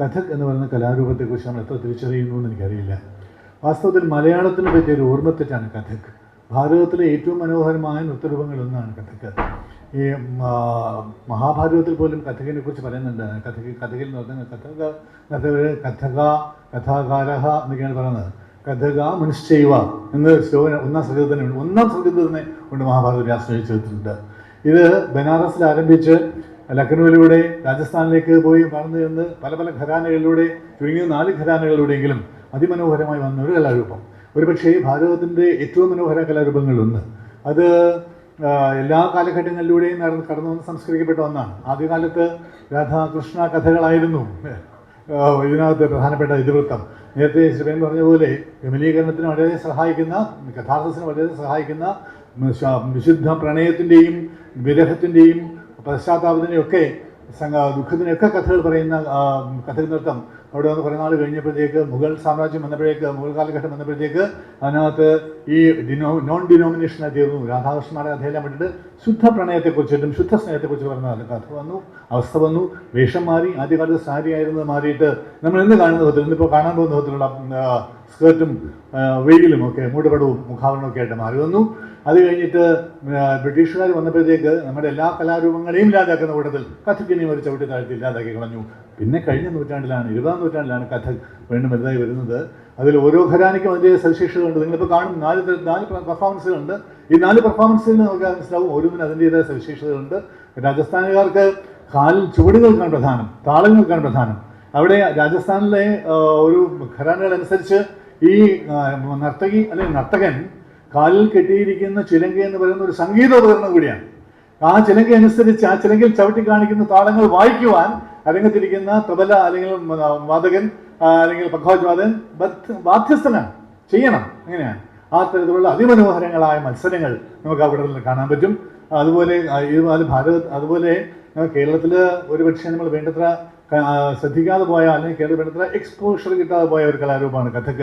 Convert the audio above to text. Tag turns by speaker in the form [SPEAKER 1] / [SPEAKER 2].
[SPEAKER 1] കഥക് എന്ന് പറയുന്ന കലാരൂപത്തെക്കുറിച്ച് നമ്മൾ എത്ര തിരിച്ചറിയുന്നു എന്ന് എനിക്കറിയില്ല. വാസ്തവത്തിൽ മലയാളത്തിന് പറ്റിയ ഒരു ഓർമ്മത്തെറ്റാണ് കഥക്. ഭാരതത്തിലെ ഏറ്റവും മനോഹരമായ നൃത്തരൂപങ്ങളൊന്നാണ് കഥക്. ഈ മഹാഭാരതത്തിൽ പോലും കഥകിനെ കുറിച്ച് പറയുന്നുണ്ട് കഥക് കഥകിൽ നടത്തുന്ന കഥക കഥക കഥക കഥാകാര എന്നൊക്കെയാണ് പറയുന്നത്. കഥക മനുശ്ചൈവ എന്ന് ശ്ലോകന ഒന്നാം സംഗീതം തന്നെ ഉണ്ട് ഒന്നാം സംഗീതം തന്നെ ഉണ്ട് മഹാഭാരത വ്യാസം ഇത് ബനാറസിൽ ആരംഭിച്ച് ലക്നൌവിലൂടെ രാജസ്ഥാനിലേക്ക് പോയി വളർന്നു ചെന്ന് പല പല ഘരാനകളിലൂടെ ചുരുങ്ങിയ നാല് ഘരാനകളിലൂടെയെങ്കിലും അതിമനോഹരമായി വന്ന ഒരു കലാരൂപം. ഒരുപക്ഷേ ഭാരതത്തിന്റെ ഏറ്റവും മനോഹര കലാരൂപങ്ങളിലൊന്ന് അത് എല്ലാ കാലഘട്ടങ്ങളിലൂടെയും നടന്ന് കടന്നു വന്ന് സംസ്കരിക്കപ്പെട്ട ഒന്നാണ്. ആദ്യകാലത്ത് രാധാകൃഷ്ണ കഥകളായിരുന്നു ഇതിനകത്ത് പ്രധാനപ്പെട്ട ഇതിവൃത്തം. നേരത്തെ ശ്രീപൻ പറഞ്ഞ പോലെ വിമലീകരണത്തിന് വളരെ സഹായിക്കുന്ന കഥാർത്ഥത്തിന് വളരെ സഹായിക്കുന്ന വിശുദ്ധ പ്രണയത്തിന്റെയും വിരഹത്തിന്റെയും സംഘ ദുഃഖത്തിനൊക്കെ കഥകൾ പറയുന്ന കഥകൾ കഥക് നൃത്തം അവിടെ വന്ന് കുറേ നാൾ കഴിഞ്ഞപ്പോഴത്തേക്ക് മുഗൾ സാമ്രാജ്യം വന്നപ്പോഴേക്ക് മുഗൾ കാലഘട്ടം വന്നപ്പോഴത്തേക്ക് അതിനകത്ത് ഈ ഡിനോ നോൺ ഡിനോമിനേഷൻ തീർന്നു രാധാകൃഷ്ണന്മാരുടെ കഥയെല്ലാം വിട്ടിട്ട് ശുദ്ധ പ്രണയത്തെക്കുറിച്ചിട്ടും ശുദ്ധ സ്നേഹത്തെക്കുറിച്ച് പറഞ്ഞ കഥ വന്നു അവസ്ഥ വന്നു വേഷം മാറി ആദ്യകാലത്ത് സാരി ആയിരുന്നത് മാറിയിട്ട് നമ്മൾ ഇന്ന് കാണുന്ന വിധത്തിൽ ഇന്നിപ്പോൾ കാണാൻ പോകുന്ന വിധത്തിലുള്ള സ്കേർട്ടും വെയിലും ഒക്കെ മൂടുപടവും മുഖാവരണവും ഒക്കെ ആയിട്ട് മാറി വന്നു. അത് കഴിഞ്ഞിട്ട് ബ്രിട്ടീഷുകാർ വന്നപ്പോഴത്തേക്ക് നമ്മുടെ എല്ലാ കലാരൂപങ്ങളെയും ഇല്ലാതാക്കുന്ന കൂട്ടത്തിൽ കഥക്കിനെയും ഒരു ചവിട്ടി താഴ്ത്തി ഇല്ലാതാക്കി കളഞ്ഞു. പിന്നെ കഴിഞ്ഞ നൂറ്റാണ്ടിലാണ് ഇരുപതാം നൂറ്റാണ്ടിലാണ് കഥ വീണ്ടും വലുതായി വരുന്നത്. അതിൽ ഓരോ ഘരാനയ്ക്കും അതിന്റെ സവിശേഷതകളുണ്ട് നിങ്ങളിപ്പോൾ കാണും നാല് നാല് പെർഫോമൻസുകളുണ്ട് ഈ നാല് പെർഫോമൻസിൽ നമുക്ക് മനസ്സിലാവും ഓരോന്നിനും അതിന്റെതായ സവിശേഷതകളുണ്ട് രാജസ്ഥാനുകാർക്ക് കാലിൽ ചുവടുകൾക്കാണ് പ്രധാനം താളങ്ങൾക്കാണ് പ്രധാനം. അവിടെ രാജസ്ഥാനിലെ ഒരു ഘരാനകളനുസരിച്ച് ഈ നർത്തകി അല്ലെങ്കിൽ നർത്തകൻ കാലിൽ കെട്ടിയിരിക്കുന്ന ചിലങ്ക എന്ന് പറയുന്ന ഒരു സംഗീത ഉപകരണം കൂടിയാണ്. ആ ചിലങ്ക അനുസരിച്ച് ആ ചിലങ്കിൽ ചവിട്ടി കാണിക്കുന്ന താളങ്ങൾ വായിക്കുവാൻ അരങ്ങത്തിരിക്കുന്ന തബല അല്ലെങ്കിൽ വാദകൻ അല്ലെങ്കിൽ പഖ്വാജ് വാദൻ ബാധ്യസ്ഥനാണ്. ചെയ്യണം. അങ്ങനെയാണ്. ആ തരത്തിലുള്ള അതിമനോഹരങ്ങളായ മത്സരങ്ങൾ നമുക്ക് അവിടെ കാണാൻ പറ്റും. അതുപോലെ ഈ ഭാരത് അത് ഭാരത അതുപോലെ കേരളത്തിൽ ഒരുപക്ഷെ നമ്മൾ വേണ്ടത്ര ശ്രദ്ധിക്കാതെ പോയ അല്ലെങ്കിൽ കേരളത്തിൽ എക്സ്പോഷർ കിട്ടാതെ പോയ ഒരു കലാരൂപമാണ് കഥക്ക്